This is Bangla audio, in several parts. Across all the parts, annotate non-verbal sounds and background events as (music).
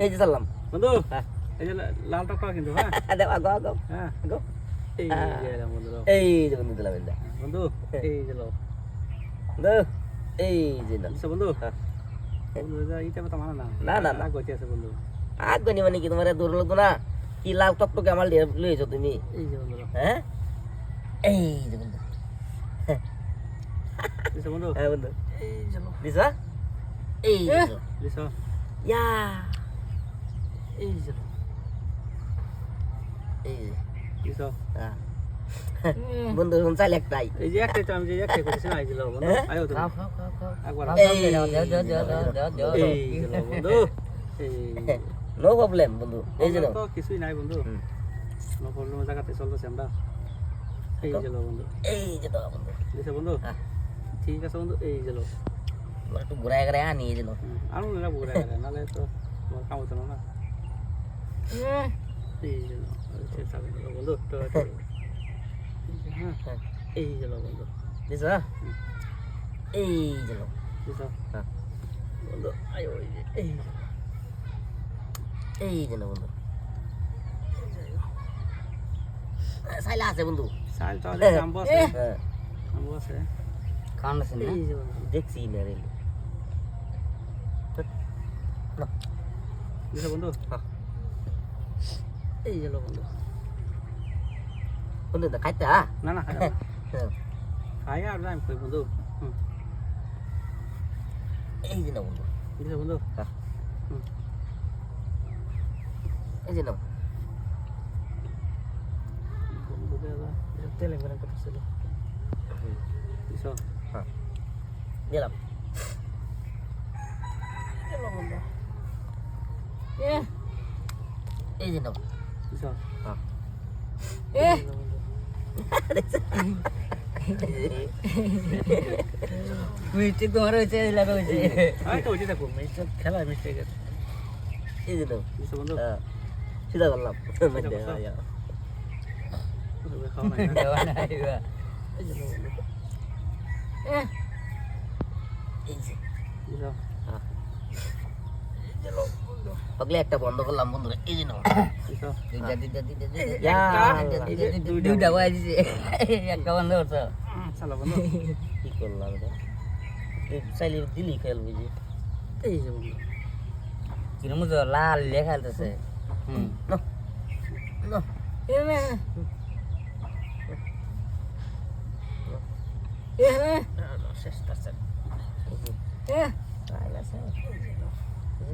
এই যে চাললাম বন্ধু হ্যাঁ। এই যে লাল টক কিন্তু হ্যাঁ দেও আগো আগো হ্যাঁ আগো এই হ্যাঁ। যে বন্ধু বন্ধু দিলাম বন্ধু এই যে লো দো এই যে না বন্ধু হ্যাঁ। বন্ধু মানে না না, না, না। আছে বন্ধু আগনি মানে কি তোমার দূর লাগতো না কি লাল টকটকে আমার লইছো তুমি এই যে বন্ধু হ্যাঁ এই যে বন্ধু হ্যাঁ বন্ধু এই যে দিছা এই ইয়া এই যে লো এই যে বুঝছ হ্যাঁ। বন্ধু এখন চাইলে একটাই এই যে একটাই তো আমি যে একটাই করেছি না এই যে লো বন্ধু হ্যাঁ? আয়ো তুমি খাও খাও খাও খাও একবার এই দাও দাও দাও দাও দাও দাও এই যে লো বন্ধু এই নো প্রবলেম বন্ধু এই যে নাও। তো কিছুই নাই বন্ধু হুম। নো প্রবলেম জায়গাতে চলতেছি আমরা এই যে লো বন্ধু এই যে দাও বন্ধু বুঝছ বন্ধু হ্যাঁ। ঠিক আছে বন্ধু এই যে লো তোমার একটু ঘুরাই ঘুরাই আনি এই যে নাও। আনু না বুড়া গেলে নালে তো তোমার কাম হতো না এই যে লো চেষ্টা করো বন্ধু তো তো-। এই যে বন্ধু দিছা এই যে নাও। হ্যাঁ। বন্ধু আয়ো এই এই এই যে বন্ধু সাইলা আছে বন্ধু? সাইল আম্ব আছে আছে। খাওয়ান আছে। না? এই দেখছি না রে বন্ধু? হ্যাঁ। এই যে লো বন্ধু বন্ধু দা খাইতে হ্যাঁ না না খাই না। (laughs) খাই আর যাই কই বন্ধু? এই যে বন্ধু। এই যে বন্ধু। দাদা তেলে গরম করতেছিল। বুঝছ দিলাম। এই যে নাও। বুঝছ হ্যাঁ। এই যে লো বন্ধু। মিষ্টি তোমার হয়েছে লাগা হয়েছে আমি তো ওইটাই থাকব মিস্টার খেলা মিস্টেক আছে এই যে নাও বুঝছ বন্ধু হ্যাঁ সিধা করলাম মধ্যে করছ? হ্যাঁ, হ্যাঁ। ওদের খাওয়া নাই না। দেওয়া পাগলে একটা বন্ধ করলাম বন্ধুরা। এই যে দুইটা। বয় দিছে। একটা বন্ধ করছ? কি করলাম চাইলে দিলি খেলবি যে এই যে বন্ধু। কিরম তো লাল লেখা খেলতেছে। হুম। না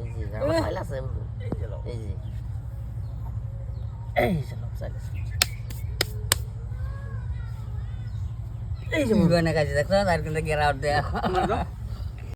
এই যে আমার চাইল আছে বন্ধু এই যে এই যে লোক চাইল আছে এই যে মুগনে কাছে দেখছ তার কিন্তু গেরাউট দাও